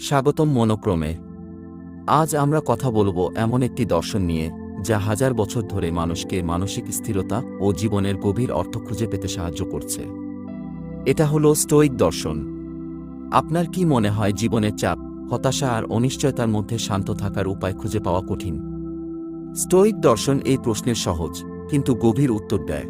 স্বাগতম মনোক্রমে। আজ আমরা কথা বলব এমন একটি দর্শন নিয়ে, যা হাজার বছর ধরে মানুষকে মানসিক স্থিরতা ও জীবনের গভীর অর্থ খুঁজে পেতে সাহায্য করছে। এটা হলো স্টোইক দর্শন। আপনার কি মনে হয় জীবনের চাপ, হতাশা আর অনিশ্চয়তার মধ্যে শান্ত থাকার উপায় খুঁজে পাওয়া কঠিন? স্টোইক দর্শন এই প্রশ্নের সহজ, কিন্তু গভীর উত্তর দেয়।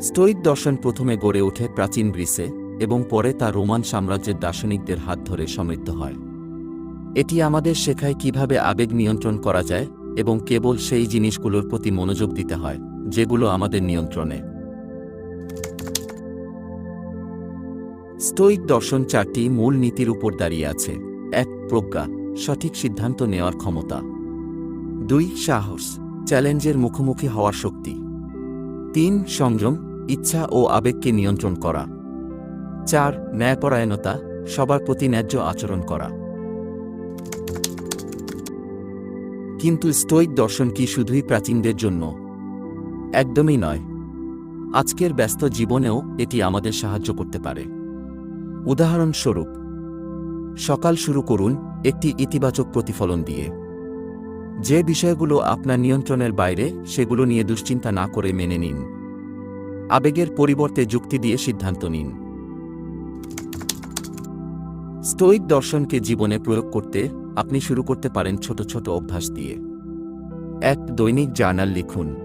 স্টোইক দর্শন প্রথমে গড়ে ওঠে প্রাচীন গ্রিসে এবং পরে তা রোমান সাম্রাজ্যের দার্শনিকদের হাত ধরে সমৃদ্ধ হয়। এটি আমাদের শেখায় কীভাবে আবেগ নিয়ন্ত্রণ করা যায় এবং কেবল সেই জিনিসগুলোর প্রতি মনোযোগ দিতে হয়, যেগুলো আমাদের নিয়ন্ত্রণে। স্টোইক দর্শন চারটি মূল নীতির উপর দাঁড়িয়ে আছে। এক, প্রজ্ঞা, সঠিক সিদ্ধান্ত নেওয়ার ক্ষমতা। দুই, সাহস, চ্যালেঞ্জের মুখোমুখি হওয়ার শক্তি। তিন, সংযম, ইচ্ছা ও আবেগকে নিয়ন্ত্রণ করা। চার, ন্যায়পরায়ণতা, সবার প্রতি ন্যায্য আচরণ করা। কিন্তু স্টোইক দর্শন কি শুধুই প্রাচীনদের জন্য? একদমই নয়। আজকের ব্যস্ত জীবনেও এটি আমাদের সাহায্য করতে পারে। উদাহরণস্বরূপ, সকাল শুরু করুন একটি ইতিবাচক প্রতিফলন দিয়ে। যে বিষয়গুলো আপনার নিয়ন্ত্রণের বাইরে, সেগুলো নিয়ে দুশ্চিন্তা না করে মেনে নিন। আবেগের পরিবর্তে যুক্তি দিয়ে সিদ্ধান্ত নিন। স্টোইক দর্শনকে জীবনে প্রয়োগ করতে আপনি শুরু করতে পারেন ছোট ছোট অভ্যাস দিয়ে। এক, দৈনিক জার্নাল লিখুন।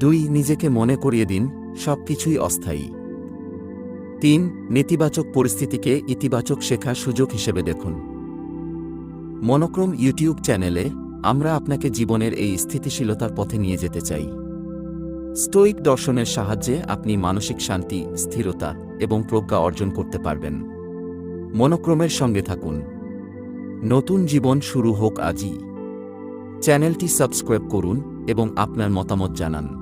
দুই, নিজেকে মনে করিয়ে দিন, সবকিছুই অস্থায়ী। তিন, নেতিবাচক পরিস্থিতিকে ইতিবাচক শেখার সুযোগ হিসেবে দেখুন। মনোক্রম ইউটিউব চ্যানেলে আমরা আপনাকে জীবনের এই স্থিতিশীলতার পথে নিয়ে যেতে চাই। স্টোইক দর্শনের সাহায্যে আপনি মানসিক শান্তি, স্থিরতা এবং প্রজ্ঞা অর্জন করতে পারবেন। মনোক্রমের সঙ্গে থাকুন। নতুন জীবন শুরু হোক আজই। চ্যানেলটি সাবস্ক্রাইব করুন এবং আপনার মতামত জানান।